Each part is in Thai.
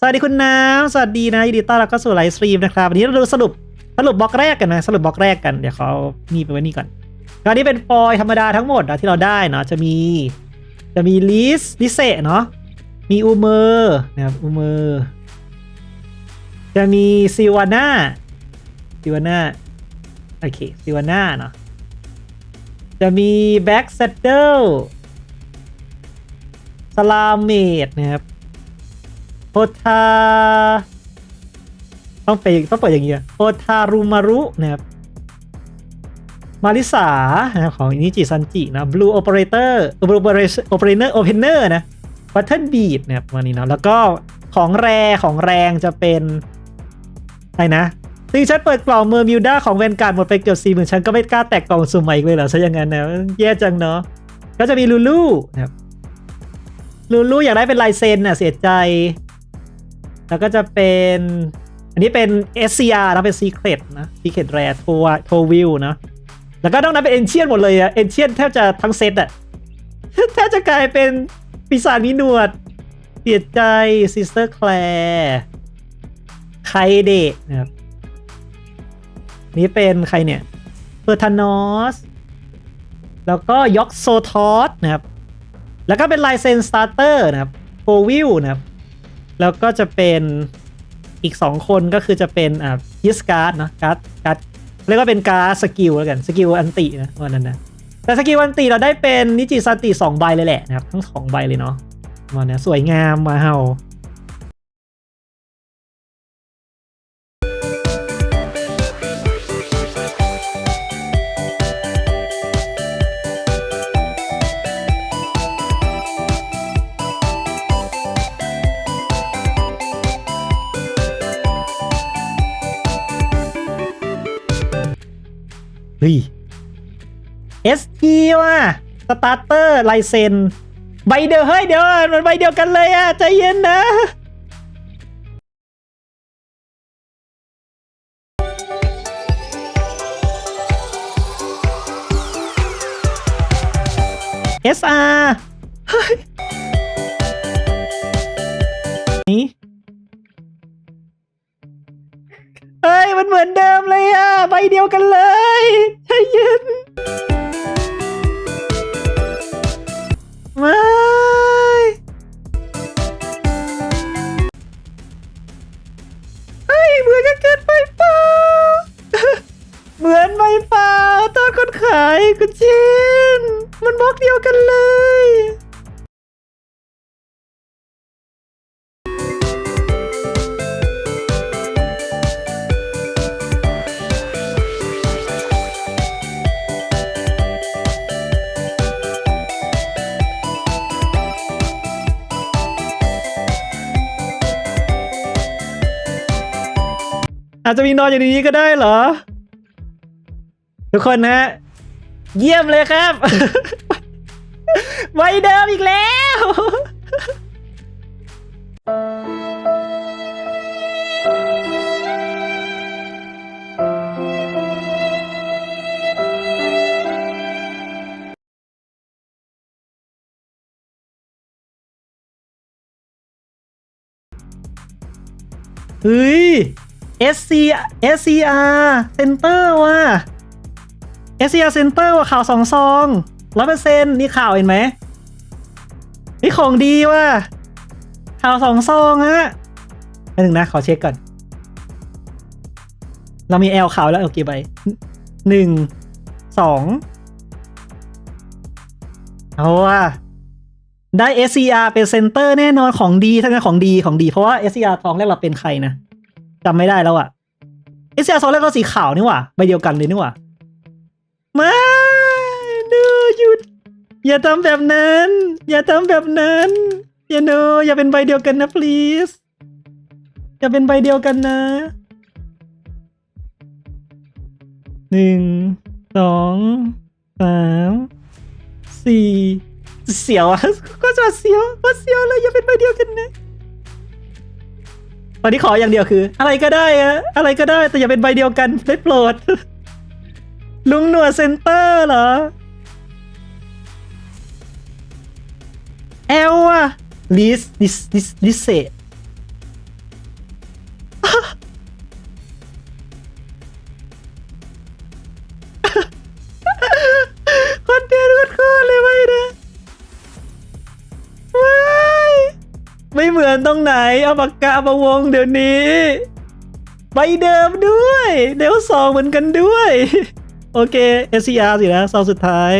สวัสดีคุณน้ำสวัสดีนะยินดีต้อนรับเข้าสู่ไลฟ์สตรีมนะครับวันนี้เราดูสรุปสรุปบล็อกแรกกันนะสรุปบล็อกแรกกันเดี๋ยวเขานี่ไปไว้นี่ก่อนก็อันนี้เป็นฟอยธรรมดาทั้งหมดนะที่เราได้เนาะจะมีจะมีลิสลิเซเนาะมีอูเมอร์นะครับอูเมอร์จะมีซิวาน่าซิวาน่าโอเคซิวาน่าเนาะจะมีแบ็กเซตเดิลสลาเมดนะครับ โพธาต้องไปต้องเปิดอย่างนี้โพธารุมารุนะครับมาริสาของอินิจิซันจินะ Blue Operator Blue Operator Operator Opener นะ Button Beat นะครับวันนี้นะแล้วก็ของแรของแรงจะเป็นอะไรนะซึ่งฉันเปิดกล่องเมอร์มิวด้าของแวนการ์ดหมดไปเกือบสี่หมื่นฉันก็ไม่กล้าแตกกล่องสุ่มใหม่อีกเลยเหรอซะอย่างนั้นนะแย่จังเนาะก็จะมีลูลูนะครับลูลูอยากได้เป็นลายเซ็นน่ะเสียใจ แล้วก็จะเป็น อันนี้เป็น SCR นะเป็น Secret นะ Secret Rare โทโทวิวนะ แล้วก็ต้องนั้นเป็นเอนเชียนหมดเลยอะเอนเชียนแทบจะทั้งเซตอะแทบจะกลายเป็นปีศาจมีหนวดเสียใจซิสเตอร์แคลร์ไคเดะนะครับนี่เป็นใครเนี่ยเปอร์ทานอส แล้วก็ยอกโซทอสนะครับ แล้วก็เป็นลายเซนสตาร์เตอร์นะครับโฟวิลนะครับ แล้วก็จะเป็นอีก 2 คนก็คือจะเป็นอ่ายิสการ์ดนะการ์ดการ์ดเรียกว่าเป็นการ์ดสกิลแล้วกันสกิลอันตินะวันนั้นนะแต่สกิลอันติเราได้เป็นนิจิซันติ2ใบเลยแหละนะครับทั้งสองใบเลยเนาะวันนี้สวยงามมาเฮา สตาร์เตอร์ลายเซนใบเดียวเฮ้ยเดี๋ยวมันใบเดียวกันเลยอะใจเย็นนะ SR เฮ้ยนี่เฮ้ย มันเหมือนเดิมเลยอะใบเดียวกันเลยใจเย็น ไม่เฮ้ยเหมือนกันเกินไปเปล่าเหมือนไหมเปล่าตอนคนขายคุณชินมันบล็อกเดียวกันเลย อาจจะมีนอนอยู่ในนี้ก็ได้เหรอ ทุกคนนะ เยี่ยมเลยครับไว้เดิมอีกแล้วเฮ้ย SC SCR Center ว่ะ SCR Center ว่ะข่าวสองซองร้อยเปอร์เซ็นต์นี่ข่าวเห็นไหมนี่ของดีว่ะข่าวสองซองฮะแป๊บนึงนะ ขอเช็คก่อน เรามี L ข่าวแล้วโอเคไปหนึ่งสองเอาว่ะได้ SCR เป็นเซนเตอร์แน่นอนของดีทั้งนั้นของดีของดี เพราะว่า SCR ทองแรกเราเป็นใครนะ จำไม่ได้แล้วอะเอสเซียโซลก็สีขาวนี่หว่าใบเดียวกันเลยนี่หว่าไม่ดูหยุด อย่าทำแบบนั้น อย่าทำแบบนั้นอย่าโนอย่าเป็นใบเดียวกันนะ please อย่าเป็นใบเดียวกันนะหนึ่งสองสามสี่เสียวอะก็จะเสียวก็เสียวเลยอย่าเป็นใบเดียวกันนะ ตอนนี้ขออย่างเดียวคือ อะไรก็ได้อะอะไรก็ได้แต่อย่าเป็นใบเดียวกันได้โปรด ลุงหนวดเซนเตอร์เหรอเอลอะลิสลิสลิสลิสเซคนเดียวคนเลยไม่นะ ไม่เหมือนตรงไหน เอาปากกามาวงเดี๋ยวนี้ใบเดิมด้วย เดี๋ยวสองเหมือนกันด้วย โอเค SCR สินะซองสุดท้าย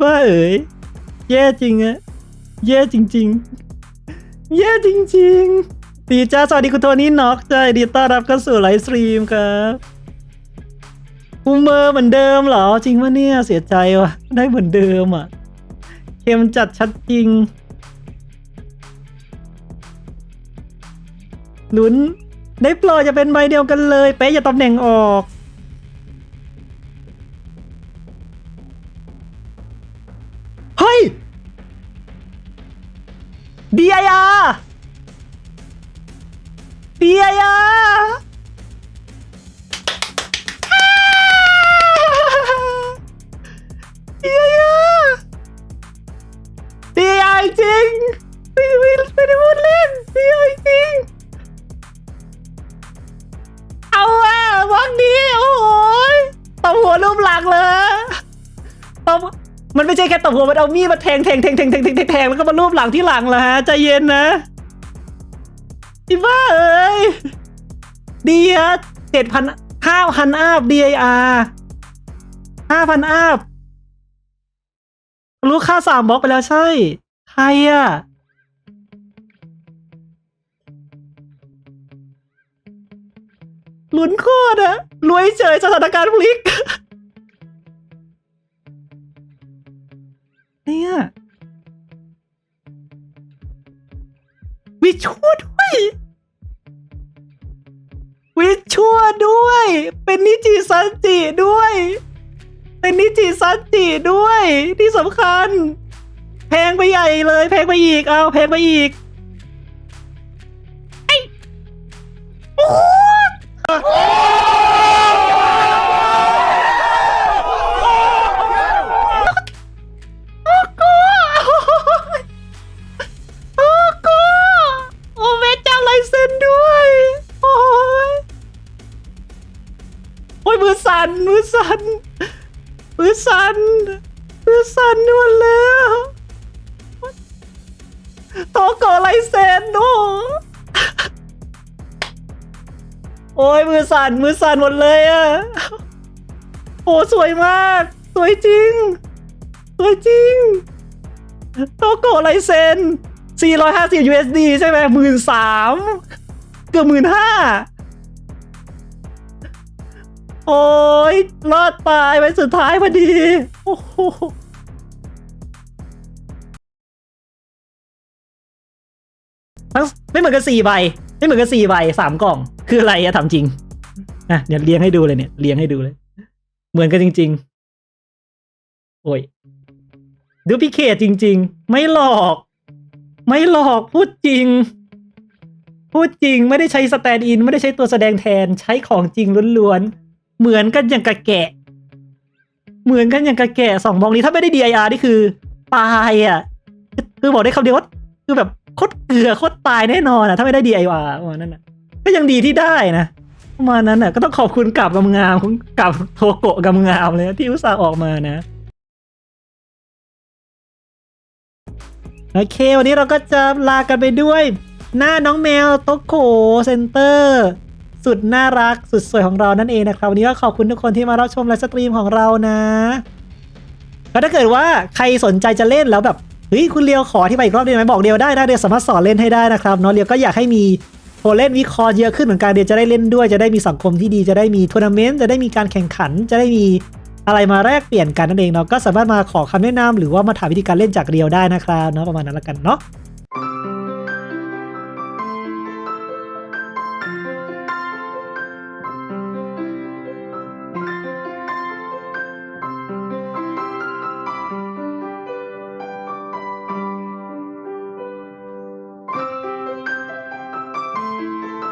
บ้าเอ๋ยแย่จริงอะแย่จริง ๆ แย่จริง ๆ ดีจ้าสวัสดีคุณโทนี่น็อกจ้าดีต้อนรับเข้าสู่ไลฟ์สตรีมครับ อูเมอร์เหมือนเดิมเหรอ จริงวะเนี่ยเสียใจว่ะ ได้เหมือนเดิมอะเกมจัดชัดจริงลุ้นได้โปรดจะเป็นใบเดียวกันเลย เป๊ะอย่าตำแหน่งออก เฮ้ย DIR DIR แค่ตบหัวมันเอามีดมาแทงแทงแทงแทงแทงแทงแทงแล้วก็มารูปหลังที่หลังเหรอฮะใจเย็นนะอีบ้าเอ้ยดีฮะเจ็ดพันห้าพันอาบ DIR ห้าพันอาบรู้ค่าสามบล็อกไปแล้วใช่ ใครอะลุ้นโคตรอะรวยเฉยสถานการณ์พลิก เนี่ยวิชั่วด้วยวิชั่วด้วย เป็นนิจิซันจิด้วย เป็นนิจิซันจิด้วย ที่สำคัญ แพงไปใหญ่เลย แพงไปอีก เอาแพงไปอีกไอ้โอ้ สั่นมือสั่นมือสั่นมือสั่นหมดแล้วโตโกไรเซนโอ้โอ้ยมือสั่นมือสั่นหมดเลยอะโอ้สวยมาก สวยจริง สวยจริงโตโกไรเซน450 USD ใช่ไหมหมื่นสามเกือบหมื่นห้า โอ้ยรอดตายไปสุดท้ายพอดีโอ้โหทั้งไม่เหมือนกันสี่ใบ ไม่เหมือนกันสี่ใบสามกล่อง คืออะไรอะถามจริงอะเดี๋ยวเลี้ยงให้ดูเลยเนี่ยเลี้ยงให้ดูเลย เหมือนกันจริง ๆ โอ้ยดูพิเคทจริง ๆ ไม่หลอก ไม่หลอกพูดจริง พูดจริงไม่ได้ใช้สแตนด์อิน ไม่ได้ใช้ตัวแสดงแทนใช้ของจริงล้วนๆ เหมือนกันอย่างกระแกะ เหมือนกันอย่างกระแกะสองบองนี้ถ้าไม่ได้ DIR นี่คือตายอะ คือบอกได้คำเดียวว่าคือแบบโคตรเกลือโคตรตายแน่นอนอะถ้าไม่ได้ DIR ประมาณนั้นอะ ก็ยังดีที่ได้นะประมาณนั้นอะ ก็ต้องขอบคุณกับกำงามกับโทโกะกำงามเลยที่อุตส่าห์ออกมานะโอเค วันนี้เราก็จะลากันไปด้วย หน้าน้องแมวโตโกเซนเตอร์ สุดน่ารักสุดสวยของเรานั่นเองนะครับวันนี้ก็ขอบคุณทุกคนที่มารับชมไลฟ์สตรีมของเรานะแล้วถ้าเกิดว่าใครสนใจจะเล่นแล้วแบบเฮ้ยคุณเลียวขอที่ไปอีกรอบได้ไหมบอกเดียวได้นะเดียวสามารถสอนเล่นให้ได้นะครับเนาะเลียวก็อยากให้มีคนเล่นวิเคราะห์เยอะขึ้นเหมือนกันเดียวจะได้เล่นด้วยจะได้มีสังคมที่ดีจะได้มีทัวร์นาเมนต์จะได้มีการแข่งขัน จะได้มีอะไรมาแลกเปลี่ยนกันนั่นเองเนาะก็สามารถมาขอคำแนะนำหรือว่ามาถามวิธีการเล่นจากเรียวได้นะครับเนาะประมาณนั้นละกันเนาะ